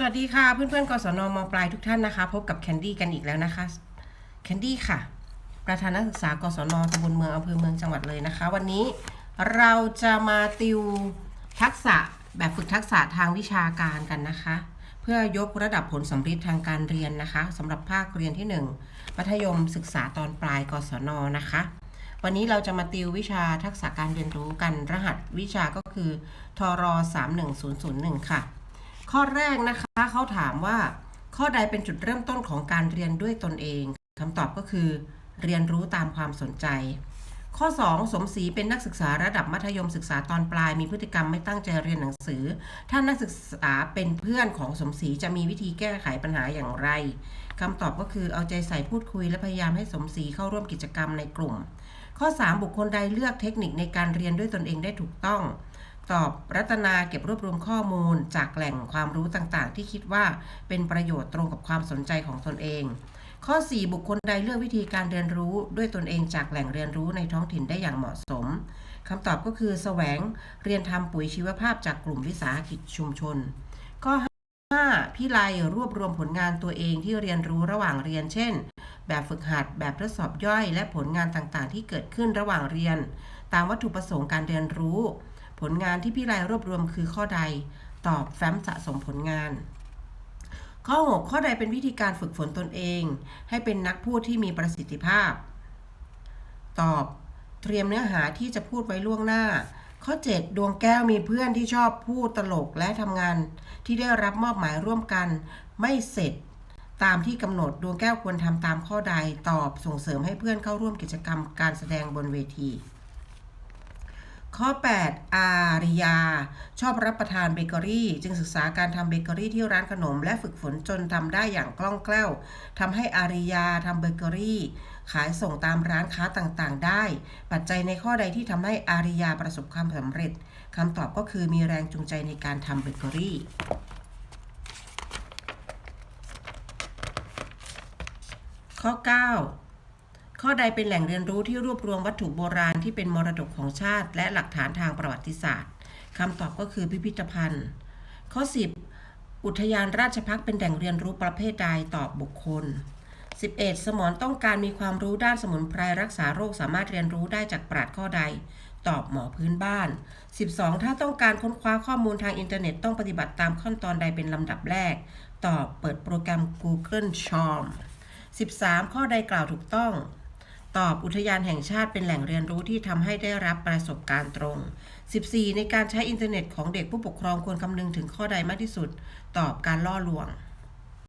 สวัสดีค่ะเพื่อนๆกศนมปลายทุกท่านนะคะ พบกับแคนดี้กันอีกแล้วนะคะแคนดี้ค่ะ ประธานนักศึกษากศนตำบลเมืองอำเภอเมืองจังหวัดเลยนะคะ วันนี้เราจะมาติวทักษะแบบฝึกทักษะทางวิชาการกันนะคะ เพื่อยกระดับผลสำเร็จทางการเรียนนะคะสำหรับภาคเรียนที่ 1 มัธยมศึกษาตอนปลายกศนนะคะ วันนี้เราจะมาติววิชาทักษะการเรียนรู้กันรหัสวิชาก็คือทร31001 ค่ะ ข้อแรกนะคะเขาถามว่า ข้อใดเป็นจุดเริ่มต้นของการเรียนด้วยตนเองคำตอบก็คือ เรียนรู้ตามความสนใจ ข้อ 2 สมศรีเป็นนักศึกษาระดับมัธยมศึกษาตอนปลายมีพฤติกรรมไม่ตั้งใจเรียนหนังสือ ถ้านักศึกษาเป็นเพื่อนของสมศรีจะมีวิธีแก้ไขปัญหาอย่างไรคำตอบก็คือเอาใจใส่พูดคุยและพยายามให้สมศรีเข้าร่วมกิจกรรมในกลุ่ม ข้อ 3 บุคคลใดเลือกเทคนิคในการเรียนด้วยตนเองได้ถูกต้อง ตอบรัตนาเก็บรวบรวมข้อมูลจากแหล่งความรู้ต่างๆ ที่คิดว่าเป็นประโยชน์ตรงกับความสนใจของตนเอง ข้อ 4 บุคคลใดเลือกวิธีการเรียนรู้ด้วยตนเองจากแหล่งเรียนรู้ในท้องถิ่นได้อย่างเหมาะสมคำตอบก็คือแสวงเรียนทำปุ๋ยชีวภาพจากกลุ่มวิสาหกิจชุมชน ข้อ 5. พี่ไลรวบรวมผลงานตัวเองที่เรียนรู้ระหว่างเรียน เช่น แบบฝึกหัด แบบทดสอบย่อย และผลงานต่างๆ ที่เกิดขึ้นระหว่างเรียน ตามวัตถุประสงค์การเรียนรู้ ผลงานที่พี่ไลรวบรวมคือข้อใด ตอบแฟ้มสะสมผลงาน ข้อ 6 ข้อใดเป็นวิธีการฝึกฝนตนเอง ให้เป็นนักพูดที่มีประสิทธิภาพ ตอบเตรียมเนื้อหาที่จะพูดไว้ล่วงหน้า ข้อ 7 ดวงแก้วมีเพื่อนที่ชอบพูดตลกและทำงาน ที่ได้รับมอบหมายร่วมกัน ไม่เสร็จ ตามที่กำหนดดวงแก้วควรทำตามข้อใด ตอบส่งเสริมให้เพื่อนเข้าร่วมกิจกรรมการแสดงบนเวที ข้อ 8 อาริยา ชอบรับประทานเบเกอรี่ จึงศึกษาการทำเบเกอรี่ที่ร้านขนม และฝึกฝนจนทำได้อย่างคล่องแคล่วทำให้อาริยาทำเบเกอรี่ ขายส่งตามร้านค้าต่างๆ ได้ ปัจจัยในข้อใดที่ทำให้อาริยาประสบความสำเร็จคำตอบก็คือมีแรงจูงใจในการทำเบเกอรี่ข้อ 9 ข้อใดเป็นแหล่งเรียนรู้ที่รวบรวมวัตถุโบราณที่เป็นมรดกของชาติ และหลักฐานทางประวัติศาสตร์คำตอบก็คือพิพิธภัณฑ์ ข้อ 10 อุทยานราชพักเป็นแหล่งเรียนรู้ประเภทใดตอบบุคคล 11 สมรต้องการมีความรู้ด้านสมุนไพรรักษาโรคสามารถเรียนรู้ได้จากปราชญ์ข้อใด ตอบหมอพื้นบ้าน 12 ถ้าต้องการค้นคว้าข้อมูลทางอินเทอร์เน็ตต้องปฏิบัติตามขั้นตอนใดเป็นลำดับแรก ตอบเปิดโปรแกรม Google Chrome 13 ข้อใดกล่าวถูกต้อง ตอบอุทยานแห่งชาติเป็นแหล่งเรียนรู้ที่ทำให้ได้รับประสบการณ์ตรง 14 ในการใช้อินเทอร์เน็ตของเด็กผู้ปกครองควรคำนึงถึงข้อใดมากที่สุด ตอบการล่อลวง